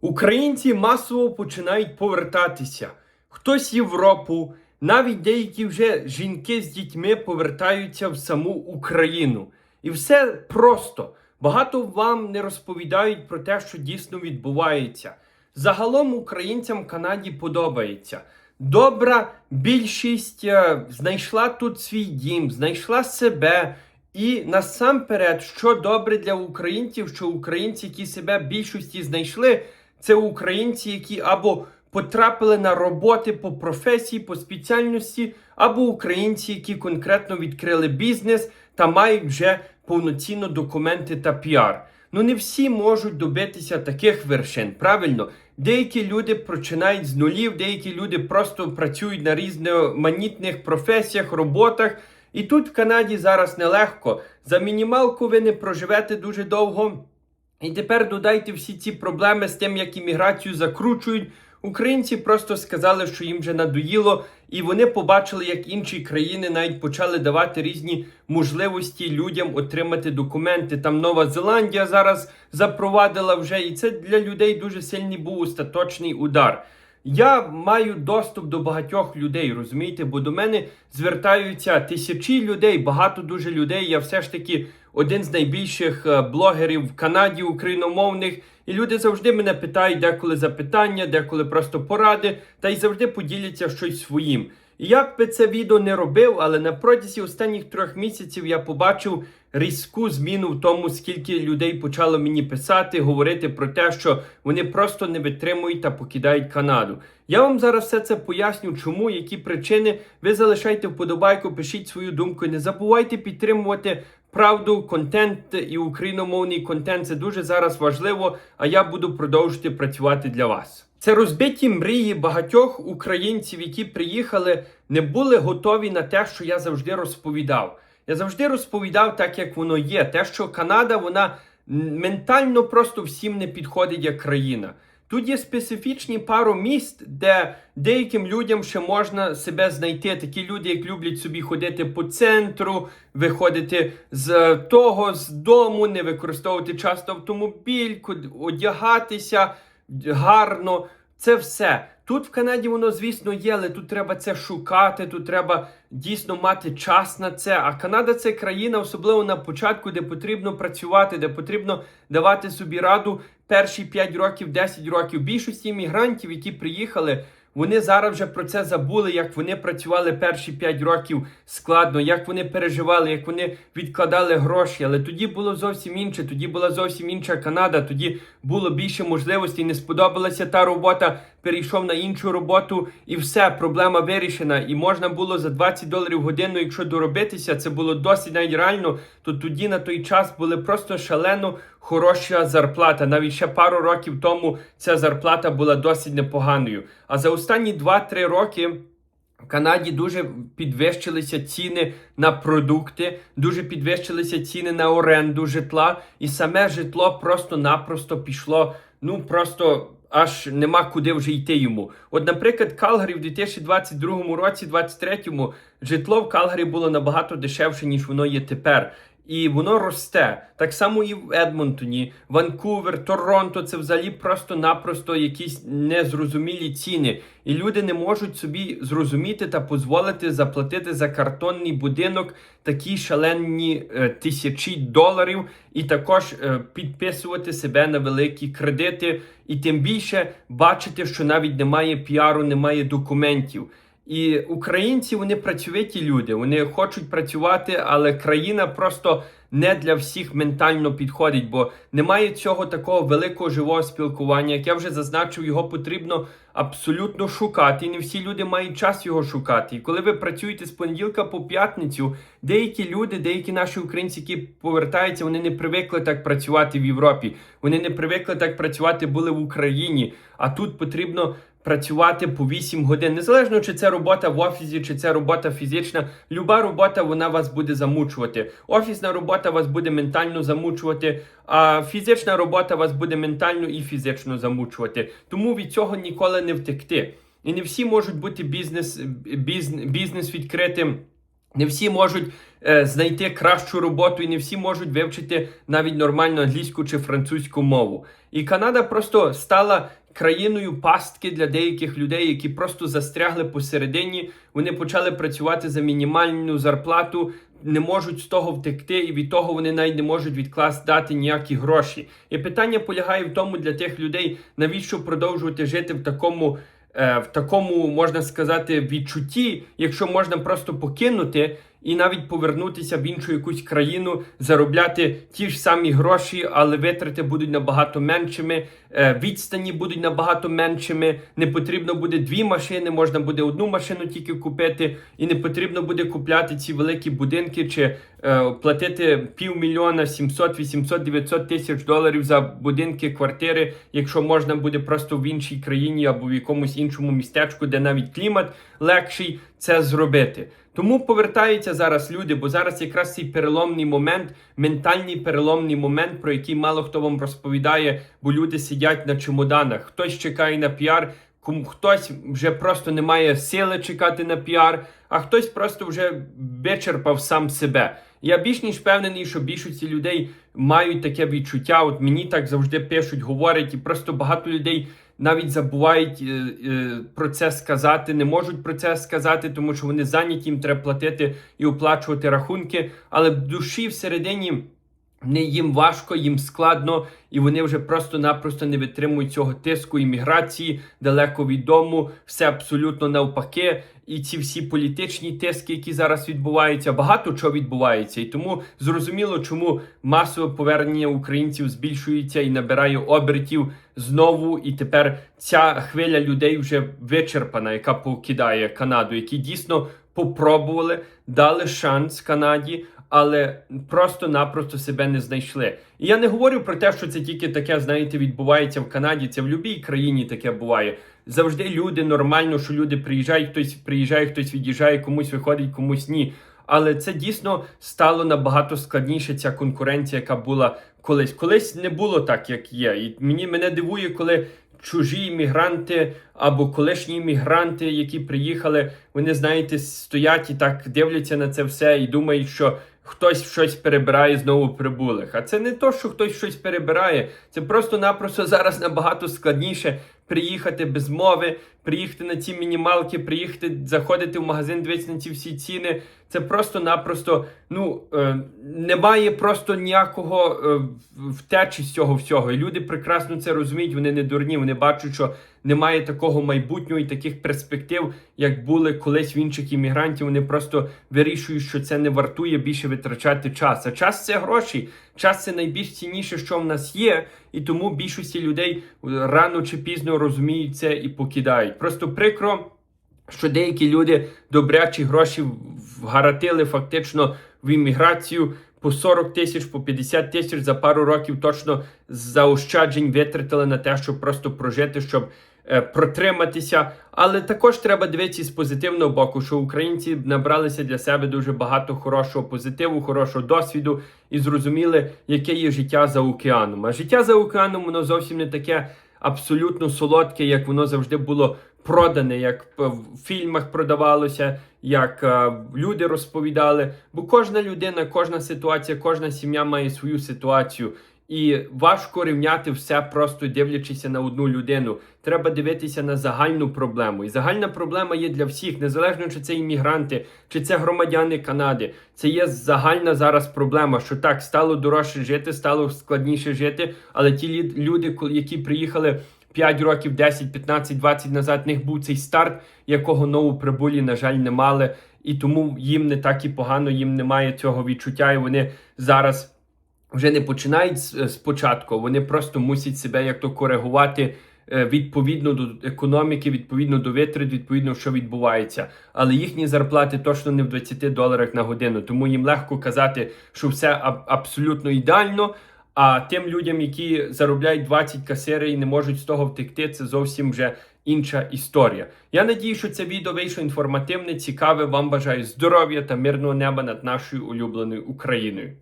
Українці масово починають повертатися. Хтось Європу, навіть деякі вже жінки з дітьми повертаються в саму Україну. І все просто. Багато вам не розповідають про те, що дійсно відбувається. Загалом українцям Канаді подобається. Добра більшість е, знайшла тут свій дім, знайшла себе. І насамперед, що добре для українців, що українці, які себе більшості знайшли, це українці, які або потрапили на роботи по професії, по спеціальності, або українці, які конкретно відкрили бізнес та мають вже повноцінно документи та піар. Ну не всі можуть добитися таких вершин. Правильно, деякі люди починають з нулів, деякі люди просто працюють на різноманітних професіях, роботах. І тут в Канаді зараз нелегко. За мінімалку ви не проживете дуже довго. І тепер додайте всі ці проблеми з тим, як імміграцію закручують. Українці просто сказали, що їм вже надоїло, і вони побачили, як інші країни навіть почали давати різні можливості людям отримати документи. Там Нова Зеландія зараз запровадила вже, і це для людей дуже сильний був остаточний удар. Я маю доступ до багатьох людей, розумієте, бо до мене звертаються тисячі людей, багато дуже людей. Я все ж таки один з найбільших е, блогерів в Канаді україномовних. І люди завжди мене питають, деколи запитання, деколи просто поради, та й завжди поділяться щось своїм. Як би це відео не робив, але на протязі останніх трьох місяців я побачив різку зміну в тому, скільки людей почало мені писати, говорити про те, що вони просто не витримують та покидають Канаду. Я вам зараз все це поясню, чому, які причини. Ви залишайте вподобайку, пишіть свою думку. Не забувайте підтримувати правду, контент і україномовний контент. Це дуже зараз важливо. А я буду продовжувати працювати для вас. Це розбиті мрії багатьох українців, які приїхали, не були готові на те, що я завжди розповідав. Я завжди розповідав так, як воно є. Те, що Канада, вона ментально просто всім не підходить як країна. Тут є специфічні пару міст, де деяким людям ще можна себе знайти. Такі люди, як люблять собі ходити по центру, виходити з того з дому, не використовувати часто автомобіль, одягатися гарно. Це все. Тут в Канаді воно, звісно, є, але тут треба це шукати, тут треба дійсно мати час на це. А Канада це країна, особливо на початку, де потрібно працювати, де потрібно давати собі раду перші 5 років, 10 років. Більшості іммігрантів, які приїхали. Вони зараз вже про це забули, як вони працювали перші 5 років складно, як вони переживали, як вони відкладали гроші. Але тоді було зовсім інше. Тоді була зовсім інша Канада. Тоді було більше можливостей. Не сподобалася та робота. Перейшов на іншу роботу, і все, проблема вирішена. І можна було за 20 доларів годину, якщо доробитися, це було досить навіть реально. То тоді на той час були просто шалено хороша зарплата. Навіть ще пару років тому ця зарплата була досить непоганою. А за останні 2-3 роки. В Канаді дуже підвищилися ціни на продукти, дуже підвищилися ціни на оренду житла, і саме житло просто-напросто пішло. Ну просто аж нема куди вже йти йому. От, наприклад, Калгарі в 2022 році, 2023 житло в Калгарі було набагато дешевше, ніж воно є тепер. І воно росте. Так само і в Едмонтоні, Ванкувер, Торонто це взагалі просто-напросто якісь незрозумілі ціни. І люди не можуть собі зрозуміти та дозволити заплатити за картонний будинок такі шалені е, тисячі доларів, і також е, підписувати себе на великі кредити, і тим більше бачити, що навіть немає піару, немає документів. І українці вони працьовиті люди, вони хочуть працювати, але країна просто не для всіх ментально підходить, бо немає цього такого великого живого спілкування. Як я вже зазначив, його потрібно абсолютно шукати. І не всі люди мають час його шукати. І коли ви працюєте з понеділка по п'ятницю, деякі люди, деякі наші українці, які повертаються, вони не привикли так працювати в Європі. Вони не привикли так працювати були в Україні. А тут потрібно працювати по 8 годин. Незалежно, чи це робота в офісі, чи це робота фізична. Люба робота вона вас буде замучувати. Офісна робота вас буде ментально замучувати, а фізична робота вас буде ментально і фізично замучувати. Тому від цього ніколи не втекти. І не всі можуть бути бізнес, бізнес, бізнес відкритим. Не всі можуть е, знайти кращу роботу, і не всі можуть вивчити навіть нормальну англійську чи французьку мову. І Канада просто стала країною пастки для деяких людей, які просто застрягли посередині. Вони почали працювати за мінімальну зарплату, не можуть з того втекти, і від того вони навіть не можуть відкласти дати ніякі гроші. І питання полягає в тому для тих людей, навіщо продовжувати жити в такому. е, В такому можна сказати відчутті, якщо можна просто покинути і навіть повернутися в іншу якусь країну, заробляти ті ж самі гроші, але витрати будуть набагато меншими, е, відстані будуть набагато меншими. Не потрібно буде дві машини, можна буде одну машину тільки купити, і не потрібно буде купляти ці великі будинки чи е, платити півмільйона, 700, 800, 900 тисяч доларів за будинки, квартири, якщо можна буде просто в іншій країні або в якомусь іншому містечку, де навіть клімат легший, це зробити. Тому повертаються зараз люди, бо зараз якраз цей переломний момент, ментальний переломний момент, про який мало хто вам розповідає, бо люди сидять на чемоданах. Хтось чекає на піар, хтось вже просто не має сили чекати на піар, а хтось просто вже вичерпав сам себе. Я більш ніж впевнений, що більшості людей мають таке відчуття. От мені так завжди пишуть, говорять, і просто багато людей навіть забувають е, е, про це сказати, не можуть про це сказати, тому що вони зайняті, їм треба платити і оплачувати рахунки. Але в душі всередині. Не їм важко, їм складно, і вони вже просто-напросто не витримують цього тиску імміграції далеко від дому, все абсолютно навпаки. І ці всі політичні тиски, які зараз відбуваються, багато чого відбувається. І тому зрозуміло, чому масове повернення українців збільшується і набирає обертів знову. І тепер ця хвиля людей вже вичерпана, яка покидає Канаду, які дійсно попробували, дали шанс Канаді але просто-напросто себе не знайшли. І я не говорю про те, що це тільки таке, знаєте, відбувається в Канаді. Це в будь-якій країні таке буває. Завжди люди нормально, що люди приїжджають, хтось приїжджає, хтось від'їжджає, комусь виходить, комусь ні. Але це дійсно стало набагато складніше ця конкуренція, яка була колись. Колись не було так, як є. І мені мене дивує, коли чужі іммігранти або колишні іммігранти, які приїхали, вони знаєте, стоять і так дивляться на це все і думають, що хтось щось перебирає знову прибулих. А це не то, що хтось щось перебирає. Це просто-напросто зараз набагато складніше приїхати без мови, приїхати на ці мінімалки, приїхати, заходити в магазин, дивитися на ці всі ціни. Це просто-напросто ну е, немає просто ніякого е, втечі з цього всього. І люди прекрасно це розуміють. Вони не дурні. Вони бачать, що немає такого майбутнього і таких перспектив, як були колись в інших іммігрантів. Вони просто вирішують, що це не вартує більше витрачати час. А час це гроші. Час це найбільш цінніше, що в нас є, і тому більшості людей рано чи пізно розуміють це і покидають. Просто прикро, що деякі люди добрячі гроші вгаратили фактично в імміграцію. По 40 тисяч, по 50 тисяч за пару років точно заощаджень витратили на те, щоб просто прожити, щоб е, протриматися. Але також треба дивитися з позитивного боку, що українці набралися для себе дуже багато хорошого позитиву, хорошого досвіду і зрозуміли, яке є життя за океаном. А життя за океаном воно зовсім не таке абсолютно солодке, як воно завжди було продане, як в фільмах продавалося, як е, люди розповідали. Бо кожна людина, кожна ситуація, кожна сім'я має свою ситуацію. І важко рівняти все, просто дивлячися на одну людину. Треба дивитися на загальну проблему. І загальна проблема є для всіх, незалежно чи це іммігранти, чи це громадяни Канади. Це є загальна зараз проблема, що так стало дорожче жити, стало складніше жити. Але ті люди, які приїхали 5 років, 10, 15, 20 назад, них був цей старт, якого новоприбулі, на жаль, не мали. І тому їм не так і погано, їм немає цього відчуття, і вони зараз вже не починають спочатку, вони просто мусять себе як то коригувати е, відповідно до економіки, відповідно до витрат, відповідно, що відбувається. Але їхні зарплати точно не в 20 доларах на годину. Тому їм легко казати, що все абсолютно ідеально. А тим людям, які заробляють 20 касири і не можуть з того втекти, це зовсім вже інша історія. Я надію, що це відео вийшло інформативне, цікаве. Вам бажаю здоров'я та мирного неба над нашою улюбленою Україною.